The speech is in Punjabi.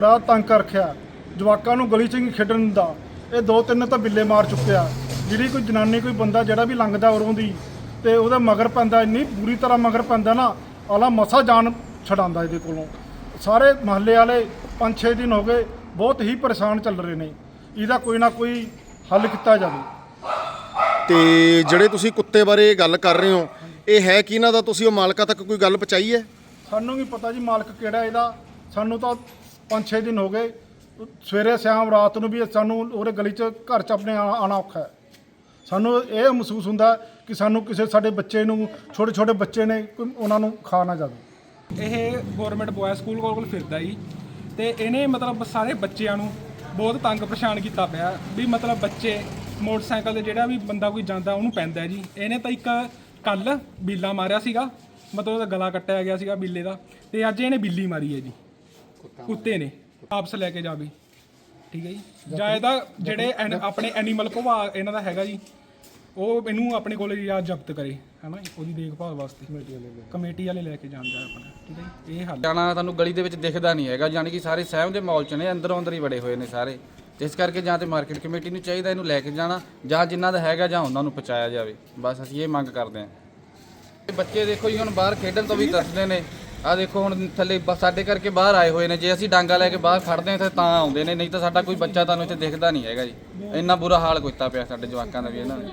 ਰਾਤ ਤੰਗ ਕਰ ਰੱਖਿਆ। ਜਵਾਕਾਂ ਨੂੰ ਗਲੀ 'ਚ ਨਹੀਂ ਖੇਡਣ ਦਿੰਦਾ। ਇਹ ਦੋ ਤਿੰਨ ਤਾਂ ਬਿੱਲੇ ਮਾਰ ਚੁੱਕਿਆ। ਜਿਹੜੀ ਕੋਈ ਜਨਾਨੀ ਕੋਈ ਬੰਦਾ ਜਿਹੜਾ ਵੀ ਲੰਘਦਾ ਉਰੋਂ ਦੀ ਤੇ ਉਹਦਾ ਮਗਰ ਪੈਂਦਾ ਇੰਨੀ ਬੁਰੀ ਤਰ੍ਹਾਂ ਮਗਰ ਪੈਂਦਾ ਨਾ ਆਲਾ ਮਸਾ ਜਾਨ ਛਡਾਉਂਦਾ ਇਹਦੇ ਕੋਲੋਂ। ਸਾਰੇ ਮਹੱਲੇ ਵਾਲੇ 5-6 ਦਿਨ ਹੋ ਗਏ ਬਹੁਤ ਹੀ ਪਰੇਸ਼ਾਨ ਚੱਲ ਰਹੇ ਨੇ। ਇਹਦਾ ਕੋਈ ਨਾ ਕੋਈ ਹੱਲ ਕੀਤਾ ਜਾਵੇ। ਤੇ ਜਿਹੜੇ ਤੁਸੀਂ ਕੁੱਤੇ ਬਾਰੇ ਗੱਲ ਕਰ ਰਹੇ ਹੋ ਇਹ ਹੈ ਕਿ ਇਹਨਾਂ ਦਾ ਤੁਸੀਂ ਉਹ ਮਾਲਕਾਂ ਤੱਕ ਕੋਈ ਗੱਲ ਪਹੁੰਚਾਈ ਹੈ? ਸਾਨੂੰ ਨਹੀਂ ਪਤਾ ਜੀ ਮਾਲਕ ਕਿਹੜਾ ਇਹਦਾ। ਸਾਨੂੰ ਤਾਂ 5-6 ਦਿਨ ਹੋ ਗਏ। ਸਵੇਰੇ, ਸ਼ਾਮ, ਰਾਤ ਨੂੰ ਵੀ ਸਾਨੂੰ ਉਹਦੇ ਗਲੀ 'ਚ ਘਰ 'ਚ ਆਪਣੇ ਆਣਾ ਆਉਣਾ ਔਖਾ ਹੈ। ਸਾਨੂੰ ਇਹ ਮਹਿਸੂਸ ਹੁੰਦਾ ਕਿ ਸਾਨੂੰ ਕਿਸੇ ਸਾਡੇ ਬੱਚੇ ਨੂੰ ਛੋਟੇ ਛੋਟੇ ਬੱਚੇ ਨੇ ਉਹਨਾਂ ਨੂੰ ਖਾ ਨਾ ਜਾਵੇ। ਇਹ ਗਵਰਨਮੈਂਟ ਬॉयਜ਼ ਸਕੂਲ ਕੋਲ ਕੋਲ ਫਿਰਦਾ ਜੀ। ਤੇ ਇਹਨੇ ਮਤਲਬ ਸਾਰੇ ਬੱਚਿਆਂ ਨੂੰ ਬਹੁਤ ਤੰਗ ਪਰੇਸ਼ਾਨ ਕੀਤਾ ਪਿਆ ਵੀ ਮਤਲਬ ਬੱਚੇ ਮੋਟਰਸਾਈਕਲ ਤੇ ਜਿਹੜਾ ਵੀ ਬੰਦਾ ਕੋਈ ਜਾਂਦਾ ਉਹਨੂੰ ਪੈਂਦਾ ਜੀ। ਇਹਨੇ ਤਾਂ ਇੱਕ ਕੱਲ ਬੀਲਾ ਮਾਰਿਆ ਸੀਗਾ, ਮਤਲਬ ਉਹਦਾ ਗਲਾ ਕੱਟਿਆ ਗਿਆ ਸੀਗਾ ਬੀਲੇ ਦਾ। ਤੇ ਅੱਜ ਇਹਨੇ ਬਿੱਲੀ ਮਾਰੀ ਹੈ ਜੀ। ਕੁੱਤੇ ਨੇ। ਆਪਸ ਲੈ ਕੇ ਜਾਵੇ। ਠੀਕ ਹੈ ਜੀ? ਜਾਂ ਇਹਦਾ ਜਿਹੜੇ ਐਨ- ਆਪਣੇ ਐਨੀਮਲ ਵਿਭਾਗ ਇਹਨਾਂ ਦਾ ਹੈਗਾ ਜੀ ਉਹ ਇਹਨੂੰ ਆਪਣੇ ਕੋਲ ਜਾਂ ਜ਼ਬਤ ਕਰੇ ਹਨਾ ਉਹਦੀ ਦੇਖਭਾਲ ਵਾਸਤੇ। ਕਮੇਟੀ ਵਾਲੇ ਲੈ ਕੇ। ਜਾਣ ਜਾ ਆਪਣਾ। ਠੀਕ ਹੈ ਜੀ? ਇਹ ਹੱਲ। ਜਾਣਾ ਤੁਹਾਨੂੰ ਗਲੀ ਦੇ ਵਿੱਚ ਦਿਖਦਾ ਨਹੀਂ ਹੈਗਾ ਯਾਨੀ ਕਿ ਸਾਰੇ ਸਹਿਮ ਦੇ ਮਾਹੌਲ ਚ ਨੇ ਅੰਦਰੋਂ ਅੰਦਰ ਹੀ ਬੜੇ ਹੋਏ ਨੇ ਸਾਰੇ। ਤੇ ਇਸ ਕਰਕੇ ਜਾਂ ਤੇ ਮਾਰਕੀਟ ਕਮੇਟੀ ਨੂੰ ਚਾਹੀਦਾ ਇਹਨੂੰ ਲੈ ਕੇ ਜਾਣਾ ਜਾਂ ਜਿਨ੍ਹਾਂ ਦਾ ਹੈਗਾ ਜਾਂ ਉਹਨਾਂ ਨੂੰ ਪਹੁੰਚਾਇਆ ਜਾਵੇ। ਬਸ ਅਸੀਂ ਇਹ ਮੰਗ ਕਰਦੇ ਹਾਂ। ਇਹ ਬੱਚੇ ਦੇਖੋ ਜੀ ਹੁਣ ਬਾਹਰ ਖੇਡਣ ਤੋਂ ਵੀ ਤਰਸਦੇ ਨੇ। ਆ ਦੇਖੋ ਹੁਣ ਥੱਲੇ ਬ- ਸਾਡੇ ਕਰਕੇ ਬਾਹਰ ਆਏ ਹੋਏ ਨੇ। ਜੇ ਅਸੀਂ ਡਾਂਗਾ ਲੈ ਕੇ ਬਾਹਰ ਖੜਦੇ ਹਾਂ ਤਾਂ ਤਾਂ ਆਉਂਦੇ ਨੇ, ਨਹੀਂ ਤਾਂ ਸਾਡਾ ਕੋਈ ਬੱਚਾ ਤੁਹਾਨੂੰ ਇੱਥੇ ਦਿਖਦਾ ਨਹੀਂ ਹੈਗਾ ਜੀ। ਇੰਨਾ ਬੁਰਾ ਹਾਲ ਕੀਤਾ ਪਿਆ ਸਾਡੇ ਜਵਾਕਾਂ ਦਾ ਵੀ ਇਹਨਾਂ ਨੇ।